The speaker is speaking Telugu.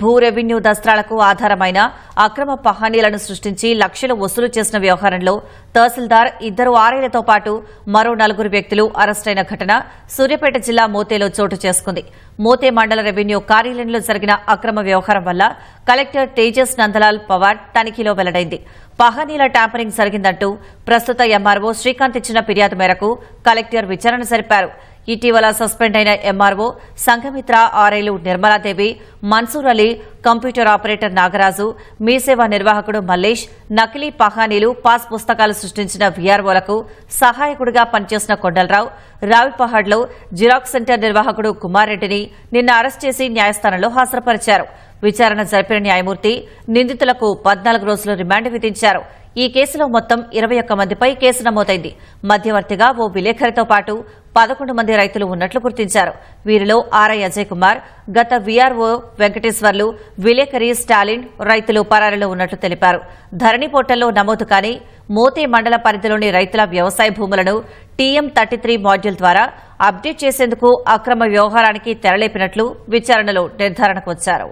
భూ రెవెన్యూ దస్త్రాలకు ఆధారమైన అక్రమ పహానీలను సృష్టించి లక్షలు వసూలు చేసిన వ్యవహారంలో తహసీల్దార్ ఇద్దరు ఆరేళ్ళతో పాటు మరో నలుగురు వ్యక్తులు అరెస్టైన ఘటన సూర్యాపేట జిల్లా మోతేలో చోటు చేసుకుంది. మోతే మండల రెవెన్యూ కార్యాలయంలో జరిగిన అక్రమ వ్యవహారం వల్ల కలెక్టర్ తేజస్ నందలాల్ పవార్ తనిఖీలో వెల్లడైంది. పహానీల ట్యాంపరింగ్ జరిగిందంటూ ప్రస్తుత ఎంఆర్ఓ శ్రీకాంత్ ఇచ్చిన ఫిర్యాదు మేరకు కలెక్టర్ విచారణ జరిపారు. ఇటీవల సస్పెండ్ అయిన ఎంఆర్ఓ సంఘమిత్ర ఆర్ఐలు నిర్మలాదేవి మన్సూర్ అలీ కంప్యూటర్ ఆపరేటర్ నాగరాజు మీసేవ నిర్వాహకుడు మల్లేష్ నకిలీ పహానీలు పాస్ పుస్తకాలు సృష్టించిన వీఆర్ఓలకు సహాయకుడిగా పనిచేసిన కొండలరావు రావిపహాడ్లో జిరాక్స్ సెంటర్ నిర్వాహకుడు కుమార్ రెడ్డిని నిన్న అరెస్ట్ చేసి న్యాయస్థానంలో హాజరుపరిచారు. విచారణ జరిపిన న్యాయమూర్తి నిందితులకు పద్నాలుగు రోజులు రిమాండ్ విధించారు. ఈ కేసులో మొత్తం ఇరవై ఒక్క మందిపై కేసు నమోదైంది. మధ్యవర్తిగా ఓ విలేఖరితో పాటు పదకొండు మంది రైతులు ఉన్నట్లు గుర్తించారు. వీరిలో ఆర్ఐ అజయ్ కుమార్ గత వీఆర్ఓ వెంకటేశ్వర్లు విలేకరి స్టాలిన్ రైతులు పరారిలో ఉన్నట్లు తెలిపారు. ధరణి పోర్టల్లో నమోదు కాని మోతే మండల పరిధిలోని రైతుల వ్యవసాయ భూములను టీఎం థర్టీ త్రీ మాడ్యూల్ ద్వారా అప్డేట్ చేసేందుకు అక్రమ వ్యవహారానికి తెరలేపినట్లు విచారణలో నిర్ధారణకు వచ్చారు.